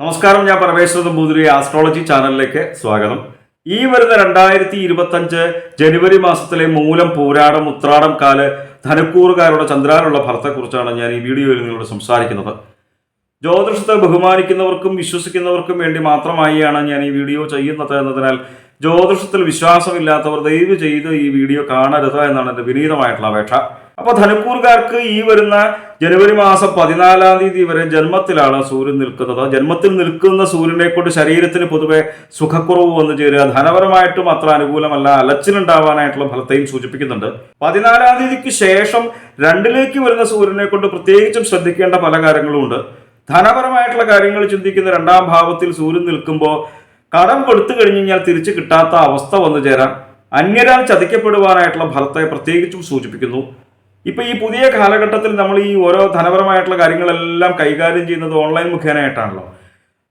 നമസ്കാരം ഞാൻ പരമേശ്വര നമ്പൂതിരി ആസ്ട്രോളജി ചാനലിലേക്ക് സ്വാഗതം. ഈ വരുന്ന രണ്ടായിരത്തി ഇരുപത്തഞ്ച് ജനുവരി മാസത്തിലെ മൂലം പൂരാടം ഉത്രാടം കാൽ ധനക്കൂറുകാരുടെ ചന്ദ്രാനുള്ള ഭർത്തക്കുറിച്ചാണ് ഞാൻ ഈ വീഡിയോയിൽ നിങ്ങളോട് സംസാരിക്കുന്നത്. ജ്യോതിഷത്തെ ബഹുമാനിക്കുന്നവർക്കും വിശ്വസിക്കുന്നവർക്കും വേണ്ടി മാത്രമായാണ് ഞാൻ ഈ വീഡിയോ ചെയ്യുന്നത് എന്നതിനാൽ ജ്യോതിഷത്തിൽ വിശ്വാസമില്ലാത്തവർ ദയവ് ചെയ്ത് ഈ വീഡിയോ കാണരുത് എന്നാണ് എന്റെ വിനീതമായിട്ടുള്ള അപേക്ഷ. അപ്പോൾ ധനുക്കൂറുകാർക്ക് ഈ വരുന്ന ജനുവരി മാസം പതിനാലാം തീയതി വരെ ജന്മത്തിലാണ് സൂര്യൻ നിൽക്കുന്നത്. ജന്മത്തിൽ നിൽക്കുന്ന സൂര്യനെ കൊണ്ട് ശരീരത്തിന് പൊതുവെ സുഖക്കുറവ് വന്നു ചേരുക. ധനപരമായിട്ടും അത്ര അനുകൂലമല്ല. അലച്ചിലുണ്ടാവാനായിട്ടുള്ള ഫലത്തെയും സൂചിപ്പിക്കുന്നുണ്ട്. പതിനാലാം തീയതിക്ക് ശേഷം രണ്ടിലേക്ക് വരുന്ന സൂര്യനെ കൊണ്ട് പ്രത്യേകിച്ചും ശ്രദ്ധിക്കേണ്ട പല കാര്യങ്ങളും ഉണ്ട് ധനപരമായിട്ടുള്ള കാര്യങ്ങൾ ചിന്തിക്കുന്ന രണ്ടാം ഭാവത്തിൽ സൂര്യൻ നിൽക്കുമ്പോൾ കടം കൊടുത്തു കഴിഞ്ഞു കഴിഞ്ഞാൽ തിരിച്ചു കിട്ടാത്ത അവസ്ഥ വന്നു ചേരാം. അന്യരാൽ ചതിക്കപ്പെടുവാനായിട്ടുള്ള ഫലത്തെ പ്രത്യേകിച്ചും സൂചിപ്പിക്കുന്നു. ഇപ്പൊ ഈ പുതിയ കാലഘട്ടത്തിൽ നമ്മൾ ഈ ഓരോ ധനപരമായിട്ടുള്ള കാര്യങ്ങളെല്ലാം കൈകാര്യം ചെയ്യുന്നത് ഓൺലൈൻ മുഖേനയായിട്ടാണല്ലോ.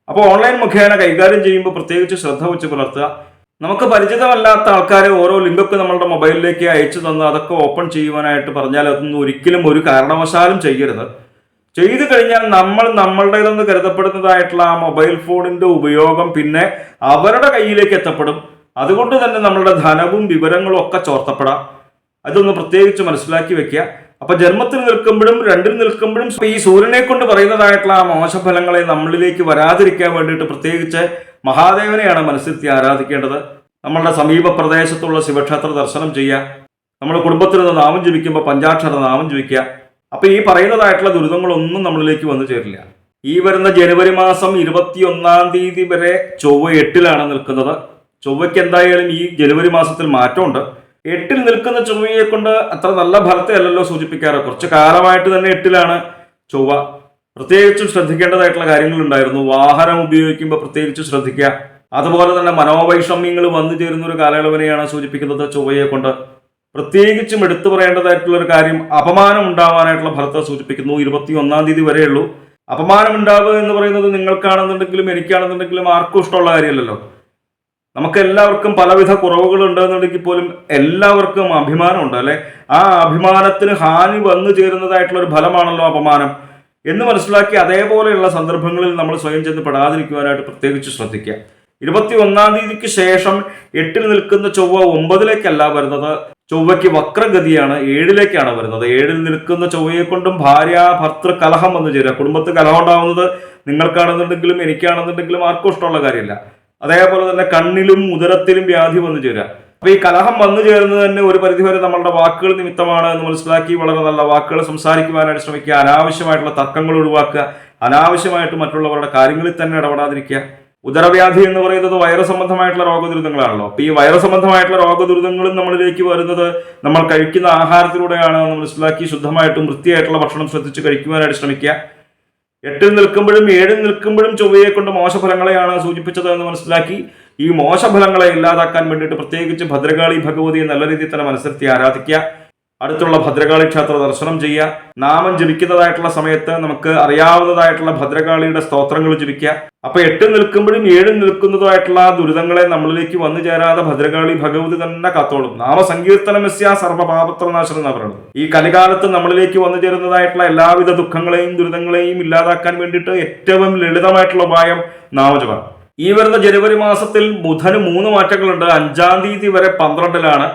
അപ്പോൾ ഓൺലൈൻ മുഖേന കൈകാര്യം ചെയ്യുമ്പോൾ പ്രത്യേകിച്ച് ശ്രദ്ധ വെച്ച് പുലർത്തുക. നമുക്ക് പരിചിതമല്ലാത്ത ആൾക്കാരെ ഓരോ ലിങ്കൊക്കെ നമ്മളുടെ മൊബൈലിലേക്ക് അയച്ചു തന്ന് അതൊക്കെ ഓപ്പൺ ചെയ്യുവാനായിട്ട് പറഞ്ഞാൽ അതൊന്നും ഒരിക്കലും ഒരു കാരണവശാലും ചെയ്യരുത്. ചെയ്തു കഴിഞ്ഞാൽ നമ്മൾ നമ്മളുടേതെന്ന് കരുതപ്പെടുന്നതായിട്ടുള്ള ആ മൊബൈൽ ഫോണിന്റെ ഉപയോഗം പിന്നെ അവരുടെ കയ്യിലേക്ക് എത്തപ്പെടും. അതുകൊണ്ട് തന്നെ നമ്മളുടെ ധനവും വിവരങ്ങളും ഒക്കെ ചോർത്തപ്പെടാം. അതൊന്ന് പ്രത്യേകിച്ച് മനസ്സിലാക്കി വെക്കുക. അപ്പൊ ജന്മത്തിൽ നിൽക്കുമ്പോഴും രണ്ടിൽ നിൽക്കുമ്പോഴും ഈ സൂര്യനെ കൊണ്ട് പറയുന്നതായിട്ടുള്ള ആ മോശഫലങ്ങളെ നമ്മളിലേക്ക് വരാതിരിക്കാൻ വേണ്ടിയിട്ട് പ്രത്യേകിച്ച് മഹാദേവനെയാണ് മനസ്സിലെത്തി ആരാധിക്കേണ്ടത്. നമ്മളുടെ സമീപ പ്രദേശത്തുള്ള ശിവക്ഷേത്ര ദർശനം ചെയ്യുക. നമ്മുടെ കുടുംബത്തിൽ നിന്ന് നാമം ജപിക്കുമ്പോൾ പഞ്ചാക്ഷര നാമം ജപിക്കുക. അപ്പൊ ഈ പറയുന്നതായിട്ടുള്ള ദുരിതങ്ങളൊന്നും നമ്മളിലേക്ക് വന്നു ചേരില്ല. ഈ വരുന്ന ജനുവരി മാസം ഇരുപത്തി ഒന്നാം തീയതി വരെ ചൊവ്വ എട്ടിലാണ് നിൽക്കുന്നത്. ചൊവ്വയ്ക്ക് എന്തായാലും ഈ ജനുവരി മാസത്തിൽ മാറ്റമുണ്ട്. എട്ടിൽ നിൽക്കുന്ന ചൊവ്വയെ കൊണ്ട് അത്ര നല്ല ഫലത്തെ അല്ലല്ലോ സൂചിപ്പിക്കാറ്. കുറച്ച് കാലമായിട്ട് തന്നെ എട്ടിലാണ് ചൊവ്വ. പ്രത്യേകിച്ചും ശ്രദ്ധിക്കേണ്ടതായിട്ടുള്ള കാര്യങ്ങളുണ്ടായിരുന്നു. വാഹനം ഉപയോഗിക്കുമ്പോൾ പ്രത്യേകിച്ച് ശ്രദ്ധിക്കുക. അതുപോലെ തന്നെ മനോവൈഷമ്യങ്ങൾ വന്നു ചേരുന്ന ഒരു കാലയളവിനെയാണ് സൂചിപ്പിക്കുന്നത് ചൊവ്വയെ കൊണ്ട്. പ്രത്യേകിച്ചും എടുത്തു പറയേണ്ടതായിട്ടുള്ള ഒരു കാര്യം അപമാനം ഉണ്ടാവാനായിട്ടുള്ള ഫലത്തെ സൂചിപ്പിക്കുന്നു. ഇരുപത്തി ഒന്നാം തീയതി വരെയുള്ളൂ. അപമാനം ഉണ്ടാവുക എന്ന് പറയുന്നത് നിങ്ങൾക്കാണെന്നുണ്ടെങ്കിലും എനിക്കാണെന്നുണ്ടെങ്കിലും ആർക്കും ഇഷ്ടമുള്ള കാര്യമല്ലല്ലോ. നമുക്ക് എല്ലാവർക്കും പലവിധ കുറവുകൾ ഉണ്ടെന്നുണ്ടെങ്കിൽ പോലും എല്ലാവർക്കും അഭിമാനമുണ്ട് അല്ലെ? ആ അഭിമാനത്തിന് ഹാനി വന്നു ചേരുന്നതായിട്ടുള്ള ഒരു ഫലമാണല്ലോ അപമാനം. എന്ന് മനസ്സിലാക്കി അതേപോലെയുള്ള സന്ദർഭങ്ങളിൽ നമ്മൾ സ്വയം ചെന്ന് പെടാതിരിക്കുവാനായിട്ട് പ്രത്യേകിച്ച് ശ്രദ്ധിക്കുക. ഇരുപത്തി ഒന്നാം തീയതിക്ക് ശേഷം എട്ടിൽ നിൽക്കുന്ന ചൊവ്വ ഒമ്പതിലേക്കല്ല വരുന്നത്. ചൊവ്വയ്ക്ക് വക്രഗതിയാണ് ഏഴിലേക്കാണ് വരുന്നത്. ഏഴിൽ നിൽക്കുന്ന ചൊവ്വയെ കൊണ്ടും ഭാര്യ ഭർത്തൃ കലഹം വന്നു ചേരുക. കുടുംബത്തിൽ കലഹം ഉണ്ടാവുന്നത് നിങ്ങൾക്കാണെന്നുണ്ടെങ്കിലും എനിക്കാണെന്നുണ്ടെങ്കിലും ആർക്കും ഇഷ്ടമുള്ള കാര്യമില്ല. അതേപോലെ തന്നെ കണ്ണിലും ഉദരത്തിലും വ്യാധി വന്നു ചേരുക. അപ്പൊ ഈ കലഹം വന്നു ചേരുന്നത് തന്നെ ഒരു പരിധിവരെ നമ്മളുടെ വാക്കുകൾ നിമിത്തമാണ് എന്ന് മനസ്സിലാക്കി വളരെ നല്ല വാക്കുകൾ സംസാരിക്കുവാനായിട്ട് ശ്രമിക്കുക അനാവശ്യമായിട്ടുള്ള തർക്കങ്ങൾ ഒഴിവാക്കുക അനാവശ്യമായിട്ട് മറ്റുള്ളവരുടെ കാര്യങ്ങളിൽ തന്നെ ഇടപെടാതിരിക്കുക. ഉദരവ്യാധി എന്ന് പറയുന്നത് വൈറസ് സംബന്ധമായിട്ടുള്ള രോഗദുരിതങ്ങളാണല്ലോ. അപ്പൊ ഈ വൈറസ് സംബന്ധമായിട്ടുള്ള രോഗദുരിതങ്ങളും നമ്മളിലേക്ക് വരുന്നത് നമ്മൾ കഴിക്കുന്ന ആഹാരത്തിലൂടെയാണ് എന്ന് മനസ്സിലാക്കി ശുദ്ധമായിട്ടും വൃത്തിയായിട്ടുള്ള ഭക്ഷണം ശ്രദ്ധിച്ച് കഴിക്കുവാനായിട്ട് ശ്രമിക്കുക. എട്ടിൽ നിൽക്കുമ്പോഴും ഏഴിൽ നിൽക്കുമ്പോഴും ചൊവ്വയെ കൊണ്ട് മോശഫലങ്ങളെയാണ് സൂചിപ്പിച്ചത് എന്ന് മനസ്സിലാക്കി. ഈ മോശഫലങ്ങളെ ഇല്ലാതാക്കാൻ വേണ്ടിയിട്ട് പ്രത്യേകിച്ച് ഭദ്രകാളി ഭഗവതിയെ നല്ല രീതിയിൽ തന്നെ മനസ്സിലത്തി ആരാധിക്കുക. അടുത്തുള്ള ഭദ്രകാളി ക്ഷേത്ര ദർശനം ചെയ്യുക. നാമം ജപിക്കുന്നതായിട്ടുള്ള സമയത്ത് നമുക്ക് അറിയാവുന്നതായിട്ടുള്ള ഭദ്രകാളിയുടെ സ്തോത്രങ്ങൾ ജപിക്കുക. അപ്പൊ എട്ട് നിൽക്കുമ്പോഴും ഏഴ് നിൽക്കുന്നതായിട്ടുള്ള ദുരിതങ്ങളെ നമ്മളിലേക്ക് വന്നു ചേരാതെ ഭദ്രകാളി ഭഗവതി തന്നെ കാത്തോളും. നാമസങ്കീർത്തനമസ്യ സർവപാപത്രനാശനം എന്നാണ് പറയുന്നത്. ഈ കലികാലത്ത് നമ്മളിലേക്ക് വന്നു ചേരുന്നതായിട്ടുള്ള എല്ലാവിധ ദുഃഖങ്ങളെയും ദുരിതങ്ങളെയും ഇല്ലാതാക്കാൻ വേണ്ടിയിട്ട് ഏറ്റവും ലളിതമായിട്ടുള്ള ഉപായം നാമജപം. ഈ വരുന്ന ജനുവരി മാസത്തിൽ ബുധന് മൂന്ന് മാറ്റങ്ങളുണ്ട്. അഞ്ചാം തീയതി വരെ പന്ത്രണ്ടിലാണ്.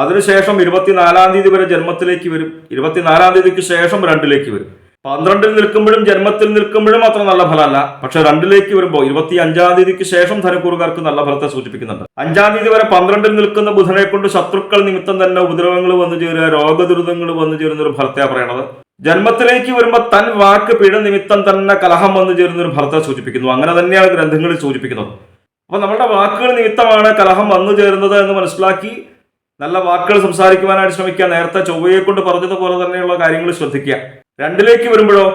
അതിനുശേഷം ഇരുപത്തിനാലാം തീയതി വരെ ജന്മത്തിലേക്ക് വരും. ഇരുപത്തിനാലാം തീയതിക്ക് ശേഷം രണ്ടിലേക്ക് വരും. പന്ത്രണ്ടിൽ നിൽക്കുമ്പോഴും ജന്മത്തിൽ നിൽക്കുമ്പോഴും അത്ര നല്ല ഫലമല്ല. പക്ഷെ രണ്ടിലേക്ക് വരുമ്പോൾ ഇരുപത്തി അഞ്ചാം തീയതിക്ക് ശേഷം ധനക്കൂറുകാർക്ക് നല്ല ഫലത്തെ സൂചിപ്പിക്കുന്നുണ്ട്. അഞ്ചാം തീയതി വരെ പന്ത്രണ്ടിൽ നിൽക്കുന്ന ബുധനെ കൊണ്ട് ശത്രുക്കൾ നിമിത്തം തന്നെ ഉപദ്രവങ്ങൾ വന്നു ചേരുക രോഗദുരിതങ്ങൾ വന്നു ചേരുന്ന ഒരു ഫലത്തെയാണ് പറയണത്. ജന്മത്തിലേക്ക് വരുമ്പോൾ തൻ വാക്ക് പിഴ നിമിത്തം തന്നെ കലഹം വന്നു ചേരുന്ന ഒരു ഫലത്തെ സൂചിപ്പിക്കുന്നു. അങ്ങനെ തന്നെയാണ് ഗ്രന്ഥങ്ങളിൽ സൂചിപ്പിക്കുന്നത്. അപ്പൊ നമ്മുടെ വാക്കുകൾ നിമിത്തമാണ് കലഹം വന്നു ചേരുന്നത് എന്ന് മനസ്സിലാക്കി നല്ല വാക്കുകൾ സംസാരിക്കുവാനായിട്ട് ശ്രമിക്കുക. നേരത്തെ ചൊവ്വയെ കൊണ്ട് പറഞ്ഞതുപോലെ തന്നെയുള്ള കാര്യങ്ങൾ ശ്രദ്ധിക്കുക. രണ്ടിലേക്ക് വരുമ്പോഴോ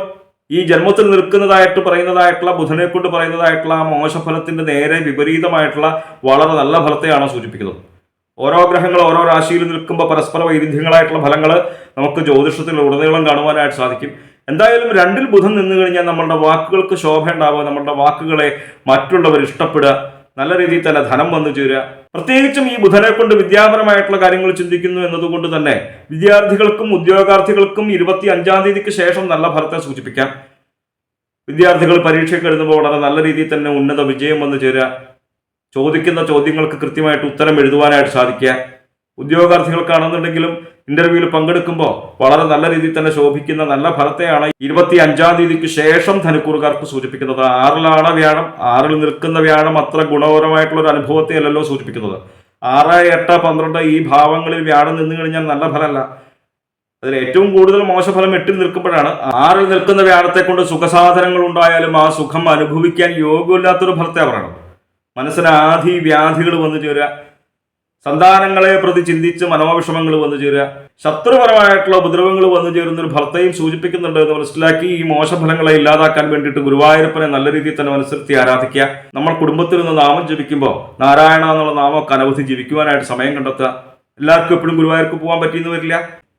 ഈ ജന്മത്തിൽ നിൽക്കുന്നതായിട്ട് പറയുന്നതായിട്ടുള്ള ബുധനെ കൊണ്ട് പറയുന്നതായിട്ടുള്ള ആ മോശഫലത്തിന്റെ നേരെ വിപരീതമായിട്ടുള്ള വളരെ നല്ല ഫലത്തെയാണ് സൂചിപ്പിക്കുന്നത്? ഓരോ ഗ്രഹങ്ങൾ ഓരോ രാശിയിൽ നിൽക്കുമ്പോൾ പരസ്പര വൈരുദ്ധ്യങ്ങളായിട്ടുള്ള ഫലങ്ങൾ നമുക്ക് ജ്യോതിഷത്തിൽ ഉടനീളം കാണുവാനായിട്ട് സാധിക്കും. എന്തായാലും രണ്ടിൽ ബുധൻ നിന്നു കഴിഞ്ഞാൽ നമ്മളുടെ വാക്കുകൾക്ക് ശോഭ ഉണ്ടാവുക നമ്മളുടെ വാക്കുകളെ മറ്റുള്ളവർ ഇഷ്ടപ്പെടുക. നല്ല രീതിയിൽ തന്നെ ധനം വന്നു ചേരുക. പ്രത്യേകിച്ചും ഈ ബുധനെ കൊണ്ട് വിദ്യാപരമായിട്ടുള്ള കാര്യങ്ങൾ ചിന്തിക്കുന്നു എന്നതുകൊണ്ട് തന്നെ വിദ്യാർത്ഥികൾക്കും ഉദ്യോഗാർത്ഥികൾക്കും ഇരുപത്തി അഞ്ചാം തീയതിക്ക് ശേഷം നല്ല ഫലത്തെ സൂചിപ്പിക്കാം. വിദ്യാർത്ഥികൾ പരീക്ഷയ്ക്ക് എഴുതുമ്പോൾ വളരെ നല്ല രീതിയിൽ തന്നെ ഉന്നത വിജയം വന്നു ചേരുക. ചോദിക്കുന്ന ചോദ്യങ്ങൾക്ക് കൃത്യമായിട്ട് ഉത്തരം എഴുതുവാനായിട്ട് സാധിക്കുക. ഉദ്യോഗാർത്ഥികൾക്കാണെന്നുണ്ടെങ്കിലും ഇന്റർവ്യൂവിൽ പങ്കെടുക്കുമ്പോൾ വളരെ നല്ല രീതിയിൽ തന്നെ ശോഭിക്കുന്ന നല്ല ഫലത്തെയാണ് ഇരുപത്തി അഞ്ചാം തീയതിക്ക് ശേഷം ധനുക്കൂറുകാർക്ക് സൂചിപ്പിക്കുന്നത്. ആറിലാണ് വ്യാഴം ആറിൽ നിൽക്കുന്ന വ്യാഴം അത്ര ഗുണപരമായിട്ടുള്ള ഒരു അനുഭവത്തെ അല്ലല്ലോ സൂചിപ്പിക്കുന്നത്. ആറ് എട്ട് പന്ത്രണ്ട് ഈ ഭാവങ്ങളിൽ വ്യാഴം നിന്ന് കഴിഞ്ഞാൽ നല്ല ഫലമല്ല. അതിൽ ഏറ്റവും കൂടുതൽ മോശഫലം എട്ടിൽ നിൽക്കുമ്പോഴാണ് ആറിൽ നിൽക്കുന്ന വ്യാഴത്തെ കൊണ്ട് സുഖസാധനങ്ങൾ ഉണ്ടായാലും ആ സുഖം അനുഭവിക്കാൻ യോഗ്യമില്ലാത്തൊരു ഫലത്തെ പറയണം മനസ്സിന് ആധി വ്യാധികൾ വന്നു ചേരുക സന്താനങ്ങളെ പ്രതി ചിന്തിച്ച് മനോവിഷമങ്ങൾ വന്നു ചേരുക. ശത്രുപരമായിട്ടുള്ള ഉപദ്രവങ്ങൾ വന്നു ചേരുന്ന ഒരു ഫലത്തെയും സൂചിപ്പിക്കുന്നുണ്ട് എന്ന് മനസ്സിലാക്കി ഈ മോശഫലങ്ങളെ ഇല്ലാതാക്കാൻ വേണ്ടിയിട്ട് ഗുരുവായൂരപ്പനെ നല്ല രീതിയിൽ തന്നെ മനസ്സിലത്തി ആരാധിക്കുക. നമ്മൾ കുടുംബത്തിൽ നിന്ന് നാമം ജപിക്കുമ്പോൾ നാരായണ എന്നുള്ള നാമമൊക്കെ അനവധി ജീവിക്കുവാനായിട്ട് സമയം കണ്ടെത്തുക. എല്ലാവർക്കും എപ്പോഴും ഗുരുവായൂർക്ക് പോകാൻ പറ്റിയെന്ന് വരില്ല.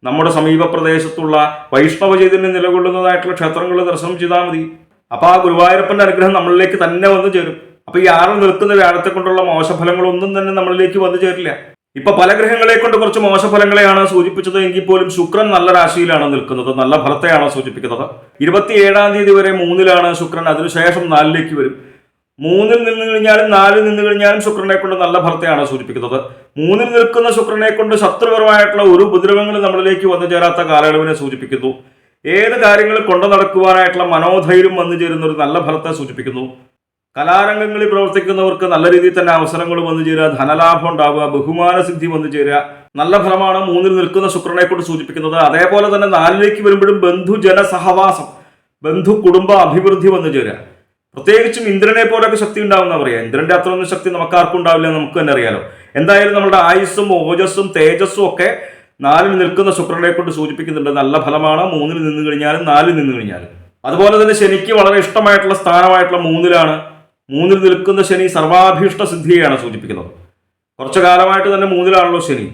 നമ്മുടെ സമീപ പ്രദേശത്തുള്ള വൈഷ്ണവ ചൈതന്യം നിലകൊള്ളുന്നതായിട്ടുള്ള ക്ഷേത്രങ്ങളിൽ ദർശനം ചെയ്താൽ മതി. അപ്പൊ ആ ഗുരുവായൂരപ്പന്റെ അനുഗ്രഹം നമ്മളിലേക്ക് തന്നെ വന്നു ചേരും. അപ്പൊ ഈ ആറിൽ നിൽക്കുന്ന വ്യാഴത്തെ കൊണ്ടുള്ള മോശഫലങ്ങളൊന്നും തന്നെ നമ്മളിലേക്ക് വന്നു ചേരില്ല. ഇപ്പൊ പല ഗ്രഹങ്ങളെ കൊണ്ട് കുറച്ച് മോശഫലങ്ങളെയാണ് സൂചിപ്പിച്ചത് എങ്കിൽ പോലും ശുക്രൻ നല്ല രാശിയിലാണ് നിൽക്കുന്നത്. നല്ല ഫലത്തെയാണ് സൂചിപ്പിക്കുന്നത്. ഇരുപത്തിയേഴാം തീയതി വരെ മൂന്നിലാണ് ശുക്രൻ. അതിനുശേഷം നാലിലേക്ക് വരും. മൂന്നിൽ നിന്ന് കഴിഞ്ഞാലും നാലിൽ നിന്ന് കഴിഞ്ഞാലും ശുക്രനെ കൊണ്ട് നല്ല ഫലത്തെയാണ് സൂചിപ്പിക്കുന്നത്. മൂന്നിൽ നിൽക്കുന്ന ശുക്രനെ കൊണ്ട് ശത്രുപരമായിട്ടുള്ള ഒരു ഉപദ്രവങ്ങളും നമ്മളിലേക്ക് വന്നു ചേരാത്ത കാലയളവിനെ സൂചിപ്പിക്കുന്നു. ഏത് കാര്യങ്ങൾ കൊണ്ടു നടക്കുവാനായിട്ടുള്ള മനോധൈര്യം വന്നു ചേരുന്ന ഒരു നല്ല ഫലത്തെ സൂചിപ്പിക്കുന്നു. കലാരംഗങ്ങളിൽ പ്രവർത്തിക്കുന്നവർക്ക് നല്ല രീതിയിൽ തന്നെ അവസരങ്ങൾ വന്നു ചേരുക ധനലാഭം ഉണ്ടാവുക ബഹുമാന സിദ്ധി വന്നു ചേരുക. നല്ല ഫലമാണ് മൂന്നിൽ നിൽക്കുന്ന ശുക്രനെ കൊണ്ട് സൂചിപ്പിക്കുന്നത്. അതേപോലെ തന്നെ നാലിലേക്ക് വരുമ്പോഴും ബന്ധുജന സഹവാസം ബന്ധു കുടുംബ അഭിവൃദ്ധി വന്നു ചേരുക. പ്രത്യേകിച്ചും ഇന്ദ്രനെ പോലൊക്കെ ശക്തി ഉണ്ടാവുന്ന പറയാം. ഇന്ദ്രന്റെ അത്ര ഒന്നും ശക്തി നമുക്ക് ആർക്കും ഉണ്ടാവില്ല നമുക്ക് തന്നെ അറിയാലോ. എന്തായാലും നമ്മുടെ ആയുസ്സും ഓജസ്സും തേജസ്സും ഒക്കെ നാലിൽ നിൽക്കുന്ന ശുക്രനെ കൊണ്ട് സൂചിപ്പിക്കുന്നുണ്ട്. നല്ല ഫലമാണ് മൂന്നിൽ നിന്ന് കഴിഞ്ഞാലും നാലിൽ നിന്ന് കഴിഞ്ഞാലും. അതുപോലെ തന്നെ ശനിക്ക് വളരെ ഇഷ്ടമായിട്ടുള്ള സ്ഥാനമായിട്ടുള്ള മൂന്നിലാണ് മൂന്നിൽ നിൽക്കുന്ന ശനി സർവാഭീഷ്ട സിദ്ധിയെയാണ് സൂചിപ്പിക്കുന്നത്. കുറച്ചു കാലമായിട്ട് തന്നെ മൂന്നിലാണല്ലോ ശനി.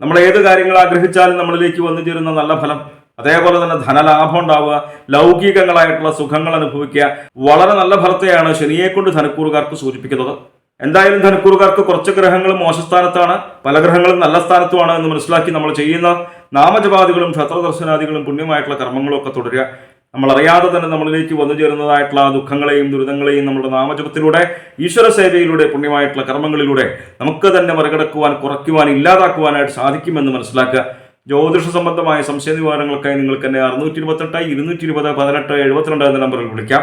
നമ്മൾ ഏത് കാര്യങ്ങൾ ആഗ്രഹിച്ചാലും നമ്മളിലേക്ക് വന്നു ചേരുന്ന നല്ല ഫലം അതേപോലെ തന്നെ ധനലാഭം ഉണ്ടാവുക ലൗകികങ്ങളായിട്ടുള്ള സുഖങ്ങൾ അനുഭവിക്കുക വളരെ നല്ല ഫലത്തെയാണ് ശനിയെ കൊണ്ട് ധനക്കൂറുകാർക്ക് സൂചിപ്പിക്കുന്നത്. എന്തായാലും ധനക്കൂറുകാർക്ക് കുറച്ച് ഗ്രഹങ്ങൾ മോശസ്ഥാനത്താണ് പല ഗ്രഹങ്ങളും നല്ല സ്ഥാനത്തുമാണ് എന്ന് മനസ്സിലാക്കി നമ്മൾ ചെയ്യുന്ന നാമജപാദികളും ക്ഷത്രദർശനാദികളും പുണ്യമായിട്ടുള്ള കർമ്മങ്ങളും ഒക്കെ തുടരുക. നമ്മൾ അറിയാതെ തന്നെ നമ്മളിലേക്ക് വന്നു ചേരുന്നതായിട്ടുള്ള ദുഃഖങ്ങളെയും ദുരിതങ്ങളെയും നമ്മുടെ നാമജപത്തിലൂടെ ഈശ്വര സേവയിലൂടെ പുണ്യമായിട്ടുള്ള കർമ്മങ്ങളിലൂടെ നമുക്ക് തന്നെ മറികടക്കുവാൻ കുറയ്ക്കുവാൻ ഇല്ലാതാക്കുവാനായിട്ട് സാധിക്കുമെന്ന് മനസ്സിലാക്കുക. ജ്യോതിഷ സംബന്ധമായ സംശയ നിവാരണങ്ങൾക്കായി നിങ്ങൾക്ക് തന്നെ അറുന്നൂറ്റി ഇരുപത്തെട്ട് ഇരുന്നൂറ്റി ഇരുപത് പതിനെട്ട് എഴുപത്തിരണ്ട് എന്ന നമ്പറിൽ വിളിക്കാം.